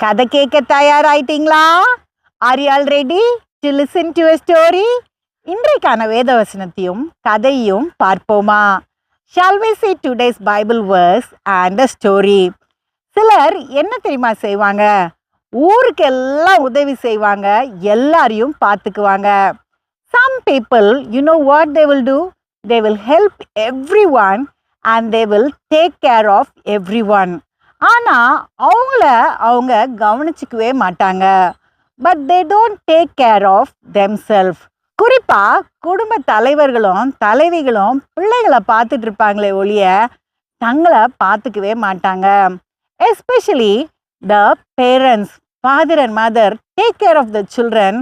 கதை கேட்க தயாராயிட்டீங்களா? Are you all ready to listen to a story இன்றைக்கான வேதவசனத்தையும் கதையும் பார்ப்போமா? Shall we see today's Bible verse and a story சிலர் என்ன தெரியுமா செய்வாங்க? ஊருக்கு எல்லாம் உதவி செய்வாங்க எல்லாரையும் பார்த்துக்குவாங்க. Some people you know what they will do they will help everyone and they will take care of everyone ஆனால் அவங்கள அவங்க கவனிச்சிக்கவே மாட்டாங்க. But they don't take care of them self குறிப்பாக குடும்ப தலைவர்களும் தலைவிகளும் பிள்ளைகளை பார்த்துட்டு இருப்பாங்களே ஒழிய தங்களை பார்த்துக்கவே மாட்டாங்க. Especially the parents father and mother take care of the children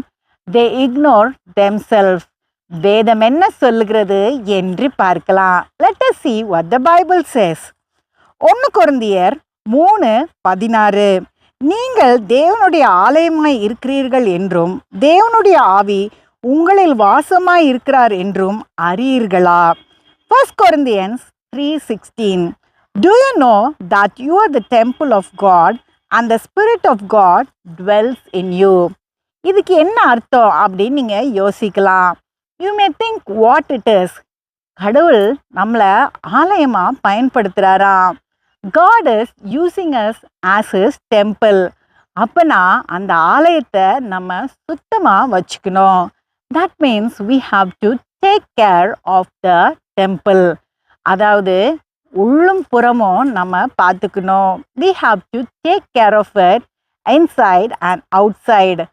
they ignore them self வேதம் என்ன சொல்லுகிறது என்று பார்க்கலாம். Let see see the Bible says ஒன்று குருந்தியர் மூணு பதினாறு. நீங்கள் தேவனுடைய ஆலயமாய் இருக்கிறீர்கள் என்றும் தேவனுடைய ஆவி உங்களில் வாசமாய் இருக்கிறார் என்றும் அறியீர்களா? First Corinthians three sixteen do you know that you are the temple of God and the spirit of God dwells in you இதுக்கு என்ன அர்த்தம் அப்படின்னு நீங்கள் யோசிக்கலாம். You may think what it is கடவுள் நம்மளை ஆலயமாக பயன்படுத்துகிறாராம் God is using us as his temple அப்போனா அந்த ஆலயத்தை நம்ம சுத்தமாக வச்சுக்கணும். That means we have to take care of the temple அதாவது உள்ளும் புறமும் நம்ம பார்த்துக்கணும். We have to take care of it inside and outside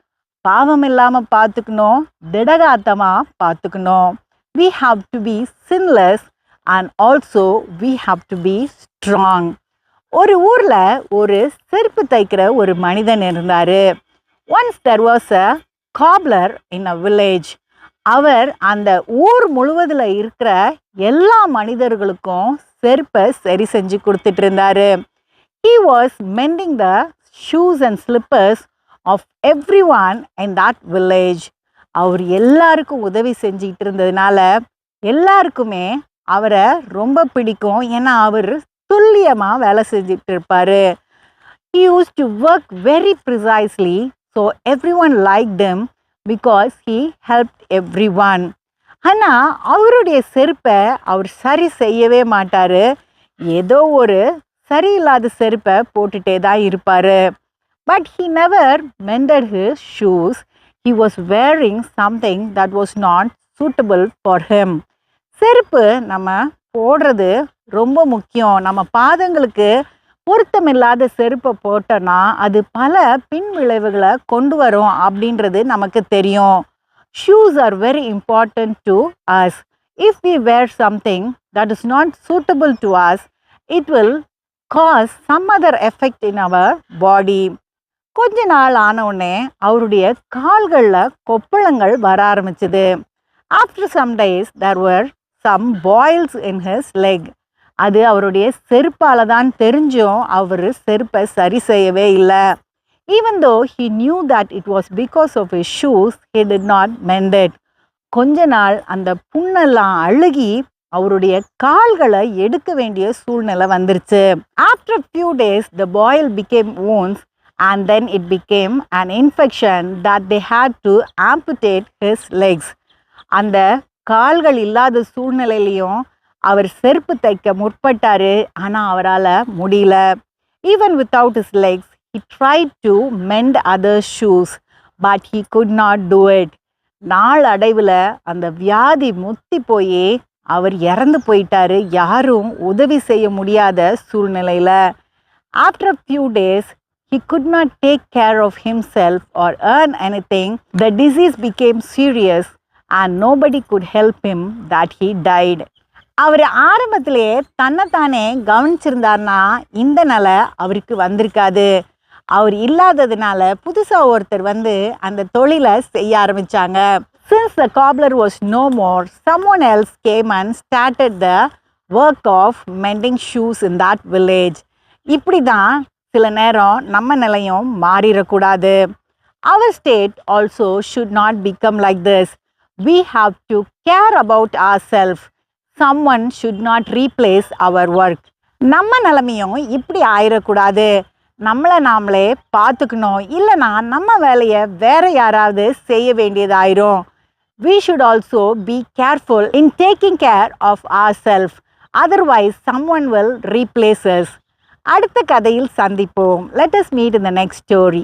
பாவம் இல்லாமல் பார்த்துக்கணும் திடகாத்தமாக பார்த்துக்கணும். We have to be sinless and also we have to be strong ஒரு ஊரில் ஒரு செருப்பு தைக்கிற ஒரு மனிதன் இருந்தார். Once there was a cobbler in a village அவர் அந்த ஊர் முழுவதில் இருக்கிற எல்லா மனிதர்களுக்கும் செருப்பை சரி செஞ்சு கொடுத்துட்டு இருந்தாரு. He was mending the shoes and slippers of everyone in that village அவர் எல்லாருக்கும் உதவி செஞ்சுக்கிட்டு இருந்ததுனால எல்லாருக்குமே அவரை ரொம்ப பிடிக்கும். ஏன்னா அவர் துல்லியமாக வேலை செஞ்சுட்டு இருப்பார் he use to work very precisely so everyone like them because he help everyone ஆனால் அவருடைய செருப்பை அவர் சரி செய்யவே மாட்டார். ஏதோ ஒரு சரியில்லாத செருப்பை போட்டுட்டே தான் இருப்பார். But he never mended his shoes he was wearing something that was not suitable for him செருப்பு நம்ம போடுறது ரொம்ப முக்கியம். நம்ம பாதங்களுக்கு பொருத்தமில்லாத செருப்பை போட்டோன்னா அது பல பின் விளைவுகளை கொண்டு வரும் அப்படின்றது நமக்கு தெரியும். Shoes are very important to us if we wear something that is not suitable to us it will cause some other effect in our body கொஞ்ச நாள் ஆனவுடனே அவருடைய கால்களில் கொப்பளங்கள் வர ஆரம்பிச்சுது. After some days there were some boils in his leg அது அவருடைய செருப்பால் தான் தெரிஞ்சும் அவர் செருப்பை சரி செய்யவே இல்லை. Even though he knew that it was because of his shoes he did not mended கொஞ்ச நாள் அந்த புண்ணெல்லாம் அழுகி அவருடைய கால்களை எடுக்க வேண்டிய சூழ்நிலை வந்துருச்சு. After few days the boil became wounds and then it became an infection that they had to amputate his legs அந்த கால்கள் இல்லாத சூழ்நிலையிலையும் அவர் செருப்பு தைக்க முற்பட்டார். ஆனால் அவரால் முடியல. Even without his legs he try to mend other shoes but he could not do it நாள் அடைவில் அந்த வியாதி முத்தி போய் அவர் இறந்து போயிட்டாரு. யாரும் உதவி செய்ய முடியாத சூழ்நிலையில். After few days he could not take care of himself or earn anything the disease became serious and nobody could help him that he died அவர் ஆரம்பத்திலே தன்னைத்தானே கவனிச்சிருந்தார்னா இந்த நிலை அவருக்கு வந்திருக்காது. அவர் இல்லாததுனால புதுசாக ஒருத்தர் வந்து அந்த தொழிலை செய்ய ஆரம்பித்தாங்க since the cobbler was no more someone else came and started the work of mending shoes in that village இப்படி தான் சில நேரம் நம்ம நிலையும் மாறிடக்கூடாது. Our state also should not become like this we have to care about ourselves. Someone should not replace our work. நம்ம நிலமையும் இப்படி ஆயிடக்கூடாது நம்மளை நாமளே பார்த்துக்கணும் இல்லைன்னா நம்ம வேலையை வேற யாராவது செய்ய வேண்டியதாயிரும் we should also be careful in taking care of our self otherwise someone will replaces அடுத்த கதையில் சந்திப்போம் லெட் லெட்டஸ் மீட் இந்த நெக்ஸ்ட் ஸ்டோரி